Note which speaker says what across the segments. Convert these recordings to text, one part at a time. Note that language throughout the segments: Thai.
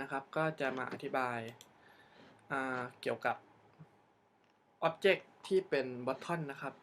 Speaker 1: นะครับ ก็จะมาอธิบายาเกี่ยวกับ Object ที่เป็น Button นะครับ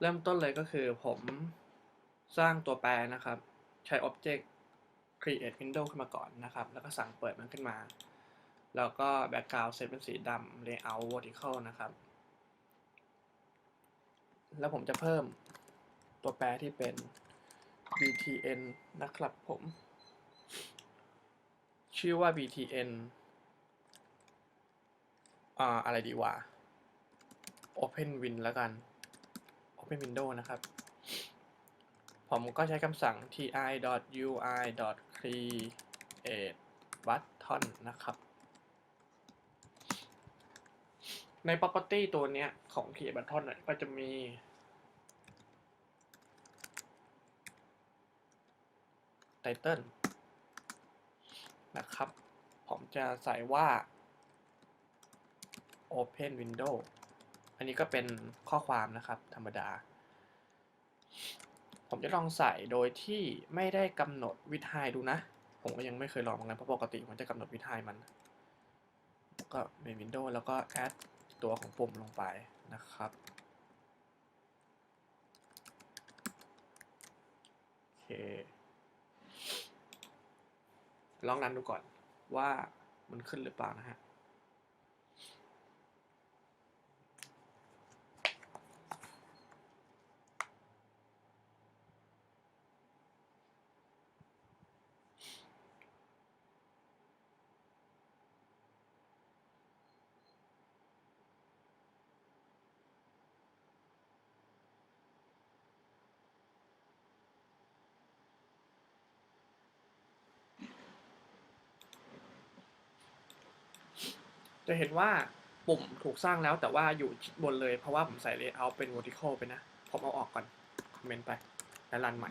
Speaker 1: เริ่มต้นเลยก็คือผมสร้างตัวแปรนะครับ ใช้ Object create window ขึ้นมาก่อนนะครับ แล้วก็สั่งเปิดมันขึ้นมา แล้วก็ background เซตเป็นสีดำ layout vertical นะครับ แล้วผมจะเพิ่มตัวแปรที่เป็น btn นะครับผม ชื่อว่า btn อ่าอะไรดีวะ open win แล้วกัน open window นะครับ ผมก็ใช้คำสั่ง ti.ui.create button นะครับ ใน property ตัวเนี้ยของ create button ก็จะมี title นะครับ ผมจะใส่ว่า open window อันนี้ก็เป็นข้อความนะครับ ธรรมดา ผมจะลองใส่โดยที่ไม่ได้กำหนดวิธีดูนะ ผมก็ยังไม่เคยลองเหมือนกันเพราะปกติมันจะกำหนดวิธีมัน ก็ใน Windows แล้วก็ add ตัวของปุ่มลงไปนะครับโอเค ลองรันดูก่อนว่ามันขึ้นหรือเปล่านะฮะ จะเห็นว่าปุ่มถูกสร้างแล้วแต่ว่าอยู่ชิดบนเลยเพราะว่าผมใส่ layout เป็น vertical ไปนะ ผมเอาออกก่อน คอมเมนต์ไป แล้วรันใหม่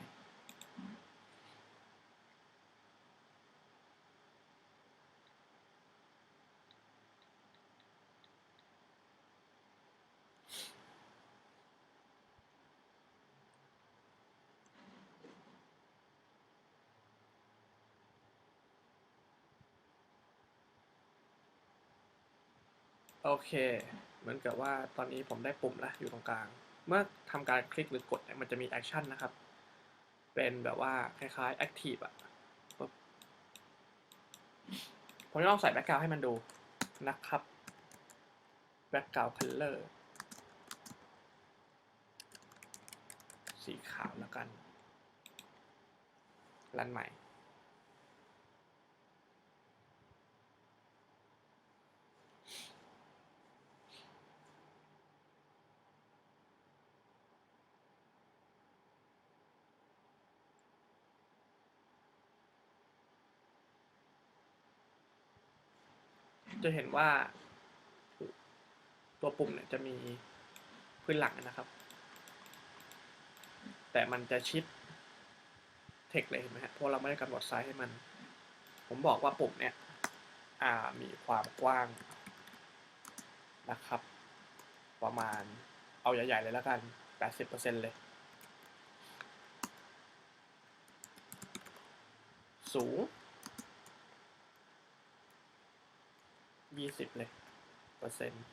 Speaker 1: โอเค เหมือนกับว่าตอนนี้ผมได้ปุ่มแล้วอยู่ตรงกลาง เมื่อทำการคลิกหรือกดเนี่ยมันจะมีแอคชั่นนะครับ เป็นแบบว่าคล้ายๆ Active อะผมจะลองใส่แบ็กกราวให้มันดูนะครับ Background Color สีขาวแล้วกันรันใหม่ จะเห็นว่า ตัวปุ่มเนี่ยจะมีพื้นหลังนะครับ แต่มันจะชิดเทคเลยเห็นไหมฮะเพราะเราไม่ได้กำหนดไซส์ให้มัน ผมบอกว่าปุ่มเนี่ยมีความกว้างนะครับ ประมาณเอาใหญ่ ๆ เลยแล้วกัน 80%เลยสูง ยี่สิบเลยเปอร์เซ็นต์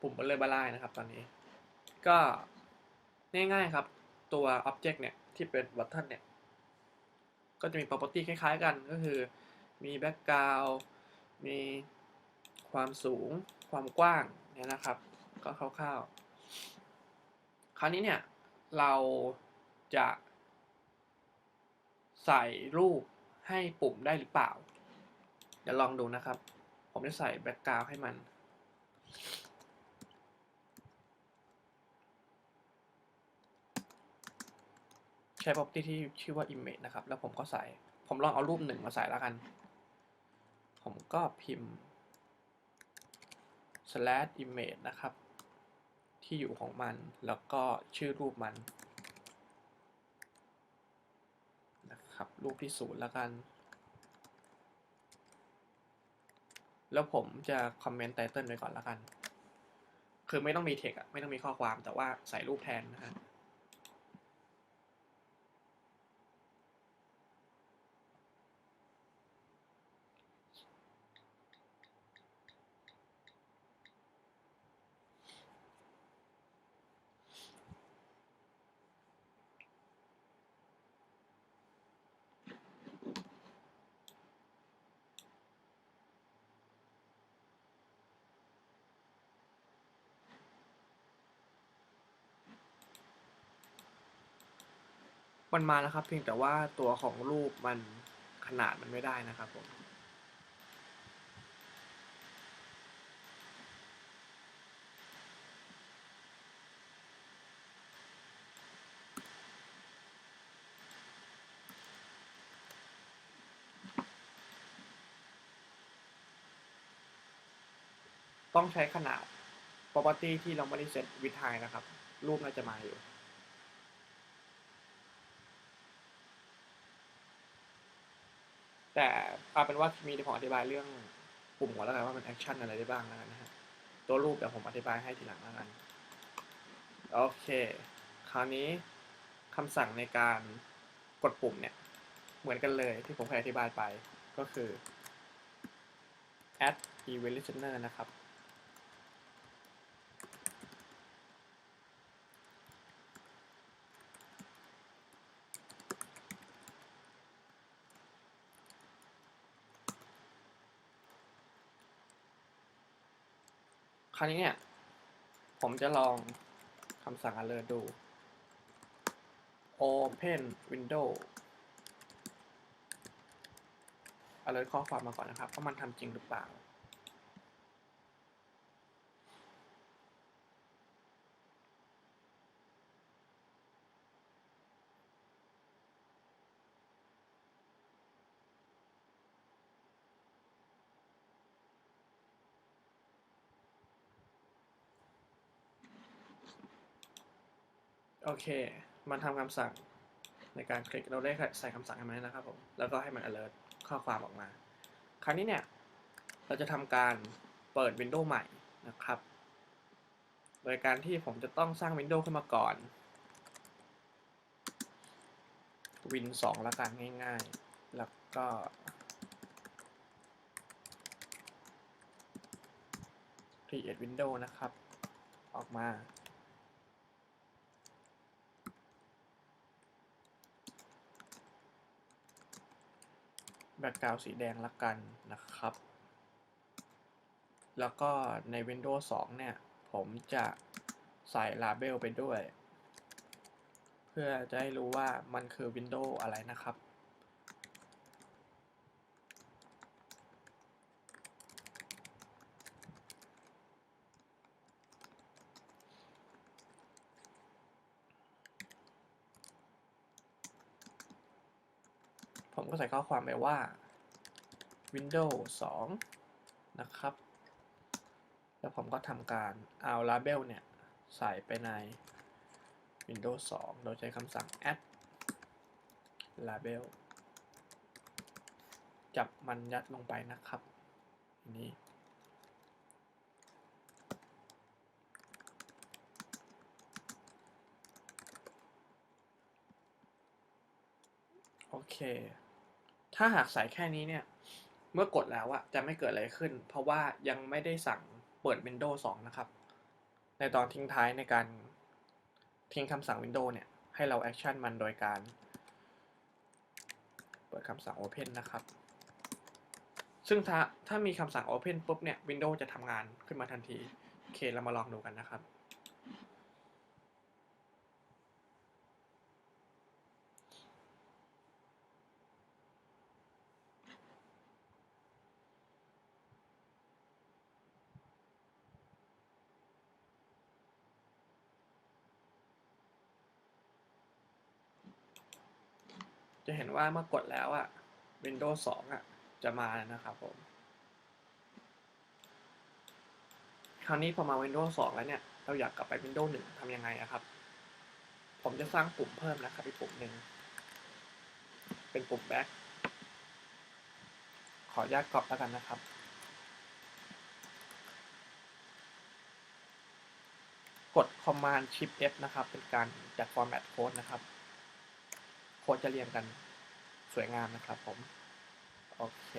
Speaker 1: ปุ่มเบลเลอร์บาลายนะครับตอนนี้ ก็ง่ายๆครับตัว Object เนี่ย ที่เป็น button เนี่ย ก็จะมี property คล้ายๆกันก็คือ มี background มีความสูง ความกว้างเนี่ยนะครับ ก็คร่าวๆ คราวนี้เนี่ย เราจะใส่รูปให้ปุ่มได้หรือเปล่า เดี๋ยวลองดูนะครับ ผมจะใส่ background ให้มัน ใช้ property ที่ชื่อว่า image นะครับ แล้วผมก็ใส่ ผมลองเอารูปหนึ่งมาใส่แล้วกัน ผมก็พิมพ์ slash image นะครับ ที่อยู่ของมัน แล้วก็ชื่อรูปมันนะครับ รูปที่ศูนย์แล้วกัน แล้วผมจะคอมเมนต์ไตเติลไว้ก่อนแล้วกัน คือไม่ต้องมีเทคอะไม่ต้องมีข้อความแต่ว่าใส่รูปแทนนะฮะ มันมาแล้วครับ เพียงแต่ว่าตัวของรูปมันขนาดมันไม่ได้นะครับผมต้องใช้ขนาด property ที่เราไม่ได้เซตวิดไฮนะครับ รูปน่าจะมาอยู่ แต่เอาเป็นว่ามีที่ผมอธิบายเรื่องปุ่มก่อนแล้วกันว่ามันแอคชั่นอะไรได้บ้างแล้วกันนะฮะตัวรูปเดี๋ยวผมอธิบายให้ทีหลังแล้วกันโอเค คราวนี้คำสั่งในการกดปุ่มเนี่ยเหมือนกันเลยที่ผมเคยอธิบายไปก็คือ add event listener นะครับ ราวนี้เนี่ย ผมจะลองคำสั่ง alert ดู open window alert ข้อความมาก่อนนะครับว่ามันทำจริงหรือเปล่า โอเค มันทำคำสั่งในการคลิกเราได้ใส่คำสั่งให้มันนะครับผม แล้วก็ให้มัน alert ข้อความออกมา คราวนี้เนี่ย เราจะทำการเปิดวินโดว์ใหม่นะครับ โดยการที่ผมจะต้องสร้างวินโดว์ขึ้นมาก่อน วิน2ละกันง่ายๆ แล้วก็ create window นะครับ ออกมา แบ็กกราวสีแดงละกันนะครับ แล้วก็ใน Windows 2 เนี่ย ผมจะใส่ Label ไปด้วย เพื่อจะให้รู้ว่ามันคือ Windows อะไรนะครับ ก็ใส่ข้อความไปว่า Windows 2 นะครับ แล้วผมก็ทำการเอา label เนี่ย ใส่ไปใน Windows 2 โดยใช้คำสั่ง add label จับมันยัดลงไปนะครับนี่โอเค ถ้าหากใส่แค่นี้เนี่ย เมื่อกดแล้วอะจะไม่เกิดอะไรขึ้น เพราะว่ายังไม่ได้สั่งเปิด Windows 2 นะครับ ในตอนทิ้งท้ายในการทิ้งคำสั่ง Windows เนี่ย ให้เราแอคชั่นมันโดยการ เปิดคำสั่ง Open นะครับ ซึ่งถ้าถ้ามีคำสั่ง Open ปุ๊บเนี่ย Windows จะทำงานขึ้นมาทันที โอเค เรามาลองดูกันนะครับ ว่าเมื่อกดแล้วอะ Windows 2อะจะมาแล้วนะครับผม คราวนี้พอมา Windows 2 แล้วเนี่ย เราอยากกลับไป Windows 1ทำยังไงอะครับ ผมจะสร้างปุ่มเพิ่มนะครับอีกปุ่มหนึ่ง เป็นปุ่ม back ขออนุญาตกรอบแล้วกันนะครับกด Command Shift F นะครับ เป็นการจัด format code นะครับ โค้ดจะเรียงกัน สวยงามนะครับผม โอเค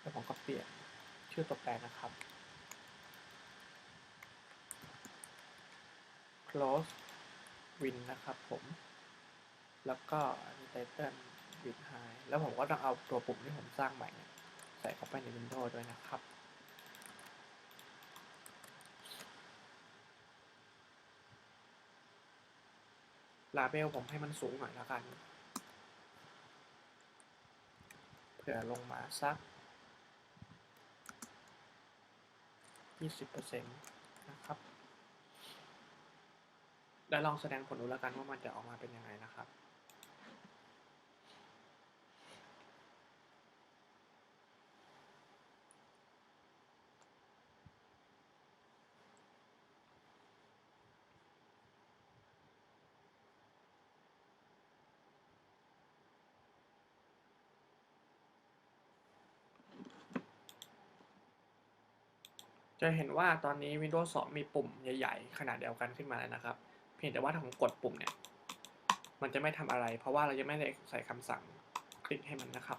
Speaker 1: แล้วผมก็เปลี่ยนชื่อตัวแปรนะครับ close win นะครับผม แล้วก็ title win high แล้วผมก็ต้องเอาตัวปุ่มที่ผมสร้างใหม่ ใส่เข้าไปใน Windows ด้วยนะครับ ลาเบลผมให้มันสูงหน่อยละกันเผื่อลงมาสัก 20%นะครับ แล้วลองแสดงผลดูแล้วกันว่ามันจะออกมาเป็นยังไงนะครับ จะเห็นว่าตอนนี้ Windows 2 มีปุ่มใหญ่ ๆ ขนาดเดียวกันขึ้นมาแล้วนะครับ เพียงแต่ว่าถ้าผมกดปุ่มเนี่ย มันจะไม่ทำอะไร เพราะว่าเรายังไม่ได้ใส่คำสั่งคลิกให้มันนะครับ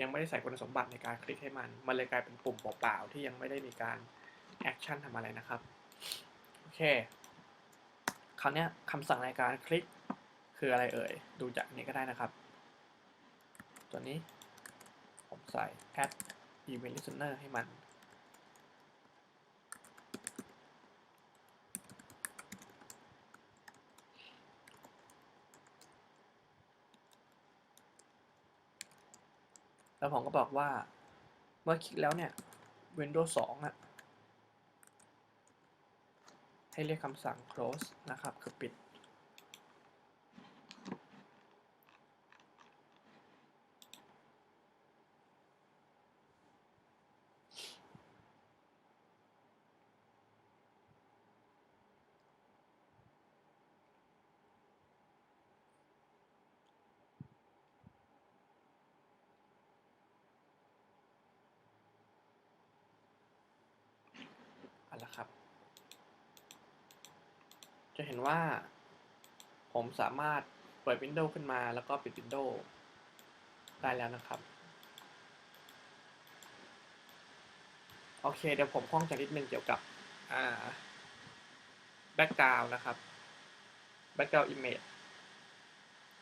Speaker 1: ยังไม่ได้ใส่คุณสมบัติในการคลิกให้มัน มันเลยกลายเป็นปุ่มเปล่าๆที่ยังไม่ได้มีการแอคชั่นทำอะไรนะครับ โอเค คราวนี้คำสั่งในการคลิกคืออะไรเอ่ย ดูจากนี้ก็ได้นะครับ ตัวนี้ ผมใส่ add event listener ให้มัน แล้วผมก็บอกว่า เมื่อคลิกแล้วเนี่ย Windows 2อะให้เรียกคำสั่ง close นะครับ คือปิด เอาละครับ จะเห็นว่า ผมสามารถเปิด Windows ขึ้นมาแล้วก็ปิด Windows ได้แล้วนะครับ โอเค เดี๋ยวผมข้องใจนิดนึงเกี่ยวกับอ่า background นะครับ background image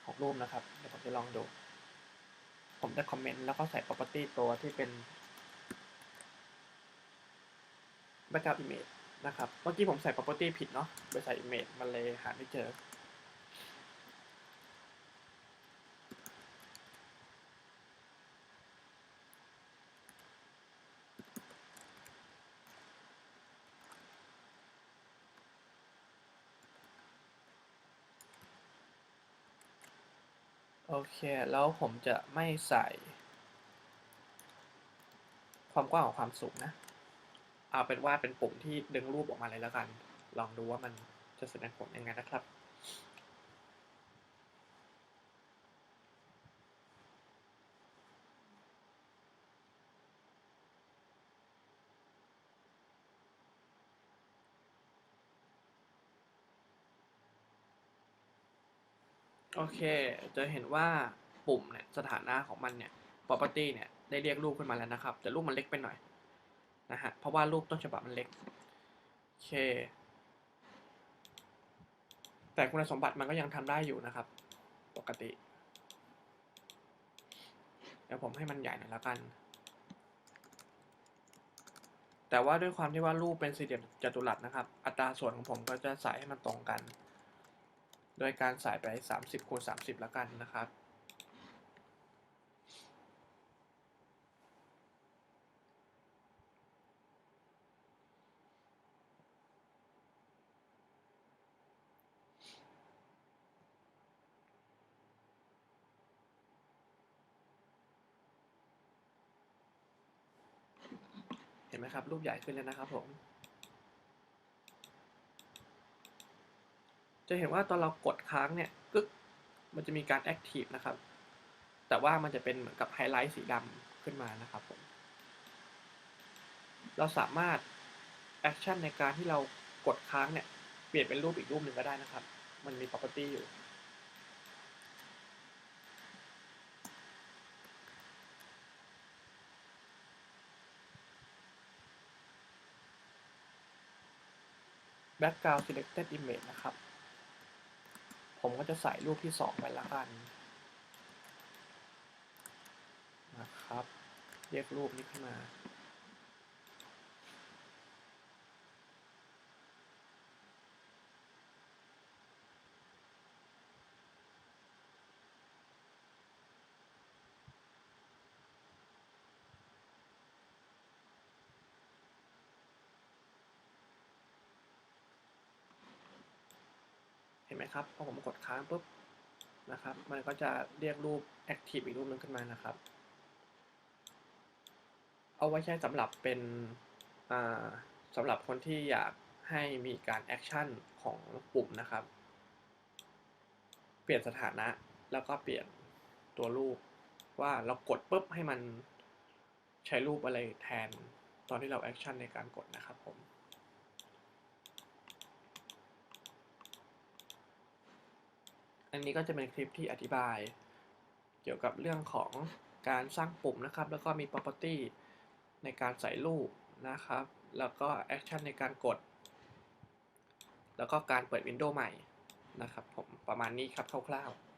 Speaker 1: ของรูปนะครับ เดี๋ยวผมจะลองดู ผมจะคอมเมนต์แล้วก็ใส่ property ตัวที่เป็น backup image นะครับ เมื่อกี้ผมใส่ property ผิดเนาะไปใส่ image มันเลยหาไม่เจอ โอเค แล้วผมจะไม่ใส่ ความกว้างของความสูงนะ เอาเป็นว่าเป็นปุ่มที่ดึงรูปออกมาเลยแล้วกัน ลองดูว่ามันจะแสดงผลยังไงนะครับ โอเค จะเห็นว่าปุ่มเนี่ยสถานะของมันเนี่ย property เนี่ยได้เรียกรูปขึ้นมาแล้วนะครับ แต่รูปมันเล็กไปหน่อย นะฮะ เพราะว่ารูปต้นฉบับมันเล็ก โอเค แต่คุณสมบัติมันก็ยังทำได้อยู่นะครับ ปกติ เดี๋ยวผมให้มันใหญ่หน่อยแล้วกัน แต่ว่าด้วยความที่ว่ารูปเป็นสี่เหลี่ยมจัตุรัสนะครับ อัตราส่วนของผมก็จะใส่ให้มันตรงกัน โดยการใส่ไป 30คูณ30แล้วกันนะครับ ไหมครับ รูปใหญ่ขึ้นแล้วนะครับผม จะเห็นว่าตอนเรากดค้างเนี่ยกึกมันจะมีการแอคทีฟนะครับ แต่ว่ามันจะเป็นเหมือนกับไฮไลท์สีดำขึ้นมานะครับผม เราสามารถแอคชั่นในการที่เรากดค้างเนี่ย เปลี่ยนเป็นรูปอีกรูปหนึ่งก็ได้นะครับ มันมี property อยู่ background selected image นะครับ ผมก็จะใส่รูปที่สองไปละกันนะครับ เรียกรูปนี้ขึ้นมา ไหมครับ พอผมกดค้างปุ๊บนะครับ มันก็จะเรียกรูป Active อีกรูปหนึงขึ้นมานะครับ เอาไว้ใช้สำหรับเป็นสำหรับคนที่อยากให้มีการแอคชั่นของปุ่มนะครับ เปลี่ยนสถานะแล้วก็เปลี่ยนตัวรูป ว่าเรากดปุ๊บให้มันใช้รูปอะไรแทนตอนที่เราแอคชั่นในการกดนะครับผม อันนี้ก็จะเป็นคลิปที่อธิบาย เกี่ยวกับเรื่องของการสร้างปุ่มนะครับ แล้วก็มี property ในการใส่รูปนะครับ แล้วก็ action ในการกด แล้วก็การเปิดวินโดว์ใหม่นะครับผมประมาณนี้ครับคร่าวๆ